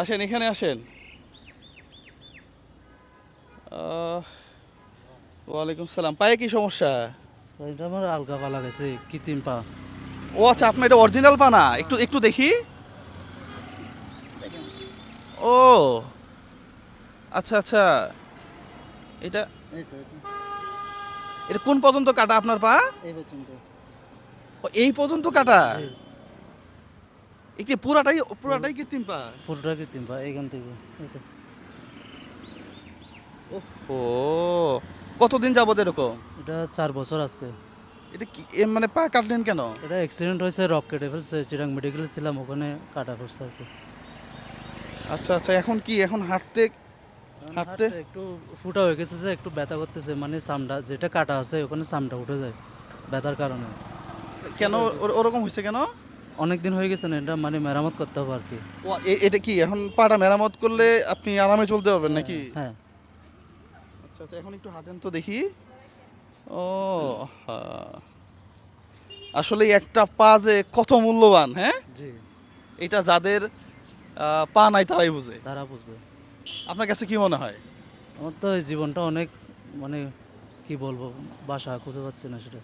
আসেন এখানে আসেন। ওয়ালাইকুম সালাম। পায়ে কি সমস্যা? এটা আমার আলগা পালা গেছে কৃত্রিম পা। ও আচ্ছা আপনার এটা অরিজিনাল পানা একটু একটু দেখি। ও আচ্ছা আচ্ছা। এটা এটা কোন পর্যন্ত কাটা আপনার পা? এই পর্যন্ত। ও, এই পর্যন্ত কাটা? একটি পুরাটাই পুরাটাই কৃত্রিম পা? পুরোটা কৃত্রিম পা এইখান থেকে ও কতদিন যাবত এরকম? এটা চার বছর আজকে। এটা কি এ মানে পা কাটলেন কেন? এটা অ্যাক্সিডেন্ট হয়েছে রক কেটে ফেলছে চিরাং মেডিকেল ছিলাম ওখানে কাটা পড়ছে আর কি। আচ্ছা আচ্ছা এখন কি এখন হাঁটতে হাঁটতে? একটু ফুটা হয়ে গেছে যে একটু ব্যথা করতেছে মানে চামড়া যেটা কাটা আছে ওখানে চামড়া উঠে যায় ব্যথার কারণে। কেন ওরকম হয়েছে কেন? অনেক দিন হয়ে গেছে না এটা মানে মেরামত করতে হবে আর কি। ও এ- এটা কি এখন পাটা মেরামত করলে আপনি আরামে চলতে পারবেন নাকি? হ্যাঁ আচ্ছা আচ্ছা এখন একটু হাঁটেন তো দেখি। ও হ্যাঁ। আসলে এই একটা পা যে কত মূল্যবান হ্যাঁ? জি। এটা যাদের আহ, পা নাই তারাই বুঝে। তারা বুঝবে। আপনার কাছে কি মনে হয়? আমার তো এই জীবনটা অনেক মানে কি বলব বাসা খুঁজে পাচ্ছি না সেটা।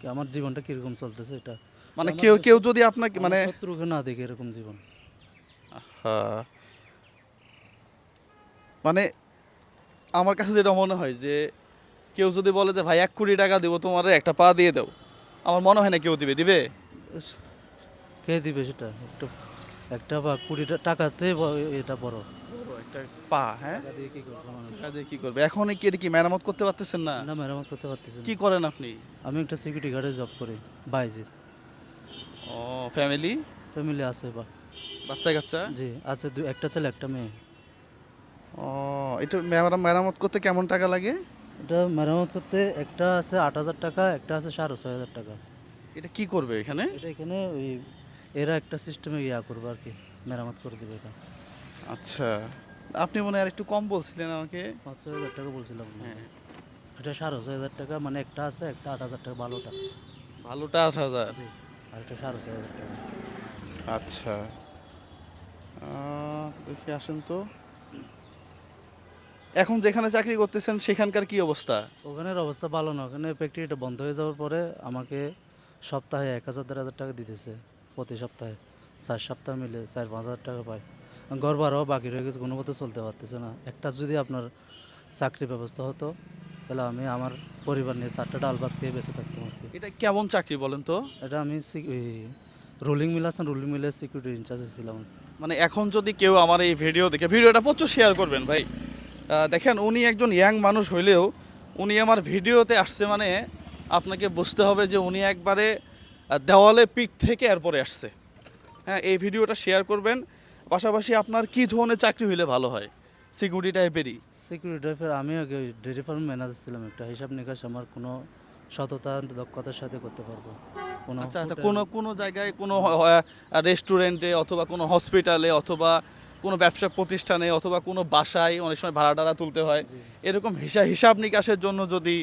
কি আমার জীবনটা কীরকম চলতেছে এটা? মানে কেউ কেউ যদি আপনাকে মানে মানে শত্রুকে না দেখে এরকম জীবন। হ্যাঁ। মানে আমার কাছে যেটা মনে হয় যে কেউ যদি বলে যে ভাই এক কোটি টাকা দেবো তোমার একটা পা দিয়ে দাও। আমার মনে হয় না কেউ দিবে দিবে? কে দিবে সেটা? একটু একটা বা কুড়ি টাকা চেয়ে এটা বড়। একটা পা হ্যাঁ? কি করব এখন কি এটা কি মেরামত করতে পারতেছেন না? না মেরামত করতে পারতেছি না। কি করেন আপনি? আমি একটা সিকিউরিটি গার্ডে জব করি বাইজিৎ। ও ফ্যামিলি ফ্যামিলি আছে বা বাচ্চা কাচ্চা? জি আছে দু একটা ছেলে একটা মেয়ে। ও এটা মেরা- মেরামত করতে কেমন টাকা লাগে? এটা মেরামত করতে একটা আছে আট হাজার টাকা একটা আছে সাড়ে ছয় হাজার টাকা। এটা কি করবে এখানে? এটা এখানে ওই এরা একটা সিস্টেমে ইয়া করবে আর কি মেরামত করে দেবে এটা। আচ্ছা আপনি মনে হয় আর একটু কম বলছিলেন আমাকে। পাঁচ ছয় হাজার টাকা বলছিলাম হ্যাঁ। এটা সাড়ে ছয় হাজার টাকা মানে একটা আছে একটা আট হাজার টাকা ভালোটা ভালোটা আট হাজার। জি আর একটা সাড়ে হাজার টাকা আচ্ছা দেখি আসেন তো। এখন যেখানে চাকরি করতেছেন সেখানকার কি অবস্থা? ওখানের অবস্থা ভালো না। ওখানে ফ্যাক্টরিটা বন্ধ হয়ে যাওয়ার পরে আমাকে সপ্তাহে এক হাজার দেড় হাজার টাকা দিতেছে প্রতি সপ্তাহে। চার সপ্তাহ মিলে চার পাঁচ হাজার টাকা পাই ঘর বাকি রয়ে গেছে কোনো মতো চলতে পারতেছে না। একটা যদি আপনার চাকরি ব্যবস্থা হতো তাহলে আমি আমার পরিবার নিয়ে চারটা ডাল ভাত খেয়ে বেঁচে থাকতাম আর কি। এটা কেমন চাকরি বলেন তো? এটা আমি রোলিং মিল আছেন রোলিং মিলের সিকিউরিটি ইনচার্জে ছিলাম। মানে এখন যদি কেউ আমার এই ভিডিও দেখে ভিডিওটা প্রচুর শেয়ার করবেন ভাই। দেখেন উনি একজন ইয়াং মানুষ হইলেও উনি আমার ভিডিওতে আসছে মানে আপনাকে বুঝতে হবে যে উনি একবারে দেওয়ালে পিক থেকে এরপরে আসছে। হ্যাঁ এই ভিডিওটা শেয়ার করবেন। পাশাপাশি আপনার কি ধরনের চাকরি হইলে ভালো হয়? সিকিউরিটি টাইপেরই সিকিউরিটি ড্রাইভার আমি আগে ডেয়ারি ফার্ম ম্যানেজার ছিলাম। একটা হিসাব নিকাশ আমার কোনো সততা দক্ষতার সাথে করতে পারব। কোনো আচ্ছা আচ্ছা কোনো কোনো জায়গায় কোনো রেস্টুরেন্টে অথবা কোনো হসপিটালে অথবা কোনো ব্যবসা প্রতিষ্ঠানে অথবা কোনো বাসায় অনেক সময় ভাড়া টাড়া তুলতে হয়। এরকম হিসাব হিসাব নিকাশের জন্য যদি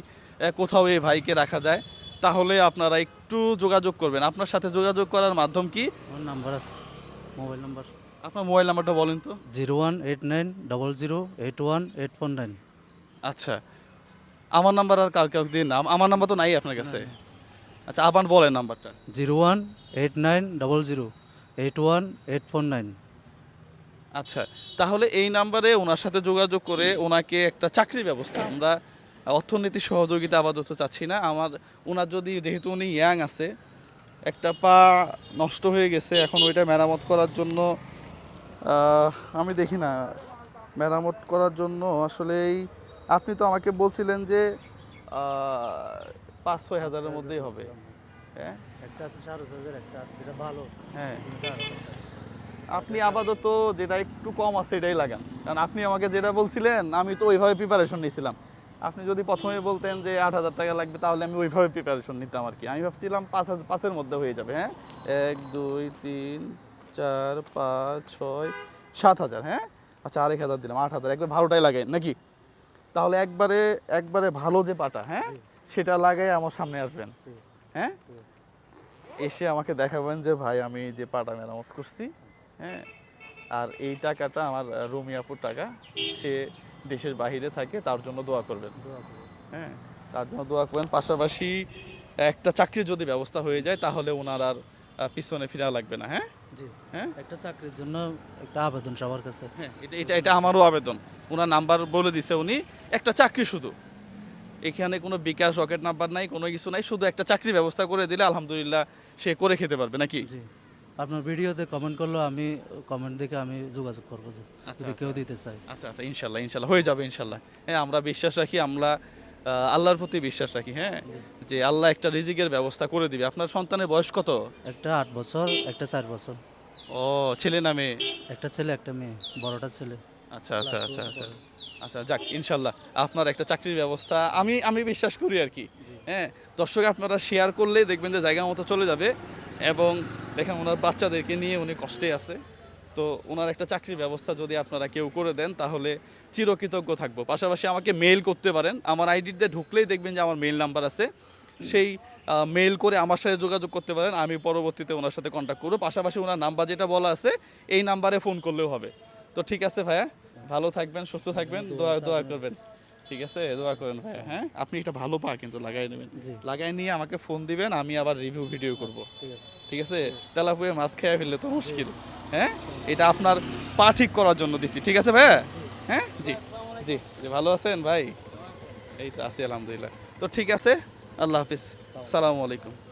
কোথাও এই ভাইকে রাখা যায় তাহলে আপনারা একটু যোগাযোগ করবেন। আপনার সাথে যোগাযোগ করার মাধ্যম কি? আমার নাম্বার আছে মোবাইল নাম্বার। আপনার মোবাইল নাম্বারটা বলেন তো। Zero one eight nine double zero eight one eight four nine. আচ্ছা আমার নাম্বার আর কার কাউকে দিন আমার নাম্বার তো নাই আপনার কাছে? আচ্ছা আবার বলেন নাম্বারটা। Zero one eight nine double zero eight one eight four nine. আচ্ছা তাহলে এই নাম্বারে ওনার সাথে যোগাযোগ করে ওনাকে একটা চাকরির ব্যবস্থা। আমরা অর্থনীতি সহযোগিতা আপাতত চাচ্ছি না। আমার ওনার যদি যেহেতু উনি ইয়াং আছে একটা পা নষ্ট হয়ে গেছে এখন ওইটা মেরামত করার জন্য আমি দেখি না। মেরামত করার জন্য আসলেই আপনি তো আমাকে বলছিলেন যে পাঁচ ছয় হাজারের মধ্যেই হবে। হ্যাঁ? একটা আছে সাড়ে ছয় হাজার একটা আছে যেটা ভালো। হ্যাঁ। আপনি আপাতত যেটা একটু কম আছে এটাই লাগান। কারণ আপনি আমাকে যেটা বলছিলেন আমি তো ওইভাবে প্রিপারেশন নিয়েছিলাম আপনি যদি প্রথমে বলতেন যে আট হাজার টাকা লাগবে তাহলে আমি ওইভাবে প্রিপারেশন নিতাম আর কি। আমি ভাবছিলাম পাঁচ হাজার পাঁচের মধ্যে হয়ে যাবে হ্যাঁ? এক দুই তিন চার পাঁচ ছয় সাত হাজার হ্যাঁ? আচ্ছা আরেক হাজার দিলাম আট হাজার। একবার ভালোটাই লাগাই নাকি? তাহলে একবারে একবারে ভালো যে পাটা হ্যাঁ? সেটা লাগাই আমার সামনে আসবেন হ্যাঁ? এসে আমাকে দেখাবেন যে ভাই আমি যে পাটা মেরামত করছি হ্যাঁ? আর এই টাকাটা আমার রুমিয়াপুর টাকা সে দেশের বাইরে থাকে তার জন্য দোয়া করবেন। হ্যাঁ? তার জন্য দোয়া করবেন। পাশাপাশি একটা চাকরির যদি ব্যবস্থা হয়ে যায় তাহলে ওনার আর পিছনে ফিরা লাগবে না হ্যাঁ? হ্যাঁ? একটা চাকরির জন্য একটা আবেদন সবার কাছে। হ্যাঁ এটা এটা এটা আমারও আবেদন। ওনার নাম্বার বলে দিছে উনি একটা চাকরি শুধু। এখানে কোনো বিকাশ রকেট নাম্বার নাই কোনো কিছু নাই শুধু একটা চাকরি ব্যবস্থা করে দিলে আলহামদুলিল্লাহ সে করে খেতে পারবে নাকি? আপনার ভিডিওতে কমেন্ট করলেও আমি কমেন্ট দেখে আমি যোগাযোগ করব আচ্ছা, যদি কেউ দিতে চায়। আচ্ছা আচ্ছা ইনশাল্লাহ ইনশাল্লাহ হয়ে যাবে ইনশাল্লাহ। হ্যাঁ আমরা বিশ্বাস রাখি আমরা আল্লাহর প্রতি বিশ্বাস রাখি হ্যাঁ? যে আল্লাহ একটা রিজিকের ব্যবস্থা করে দিবে। আপনার সন্তানের বয়স কত? একটা আট বছর একটা চার বছর। ও ছেলে না মেয়ে? একটা ছেলে একটা মেয়ে বড়টা ছেলে। আচ্ছা আচ্ছা আচ্ছা আচ্ছা। আচ্ছা যাক ইনশাল্লাহ আপনার একটা চাকরির ব্যবস্থা আমি আমি বিশ্বাস করি আর কি হ্যাঁ? দর্শক আপনারা শেয়ার করলে দেখবেন যে জায়গা মতো চলে যাবে। এবং দেখেন ওনার বাচ্চাদেরকে নিয়ে উনি কষ্টে আছে। তো ওনার একটা চাকরির ব্যবস্থা যদি আপনারা কেউ করে দেন তাহলে চিরকৃতজ্ঞ থাকব। পাশাপাশি আমাকে মেইল করতে পারেন। আমার আইডিতে ঢুকলেই দেখবেন যে আমার মেইল নাম্বার আছে। সেই মেইল করে আমার সাথে যোগাযোগ করতে পারেন। আমি পরবর্তীতে ওনার সাথে কন্ট্যাক্ট করব। পাশাপাশি ওনার নাম্বার যেটা বলা আছে এই নাম্বারে ফোন করলেও হবে। তো ঠিক আছে ভাইয়া? ভালো থাকবেন সুস্থ থাকবেন। দোয়া দোয়া করবেন। ঠিক আছে? দোয়া করেন ভাইয়া হ্যাঁ? আপনি একটা ভালো পা কিন্তু লাগাই নেবেন। লাগাই নিয়ে আমাকে ফোন দিবেন আমি আবার রিভিউ ভিডিও করব। ঠিক আছে। ঠিক আছে? তেলাপুয়ে মাছ খেয়ে ফেললে তো মুশকিল। হ্যাঁ? এটা আপনার পা ঠিক করার জন্য দিছি, ঠিক আছে ভাইয়া? হ্যাঁ? জি জি জি, ভালো আছেন ভাই? এই তো আছি, আলহামদুলিল্লাহ। তো ঠিক আছে, আল্লাহ হাফিজ। সালামু আলাইকুম।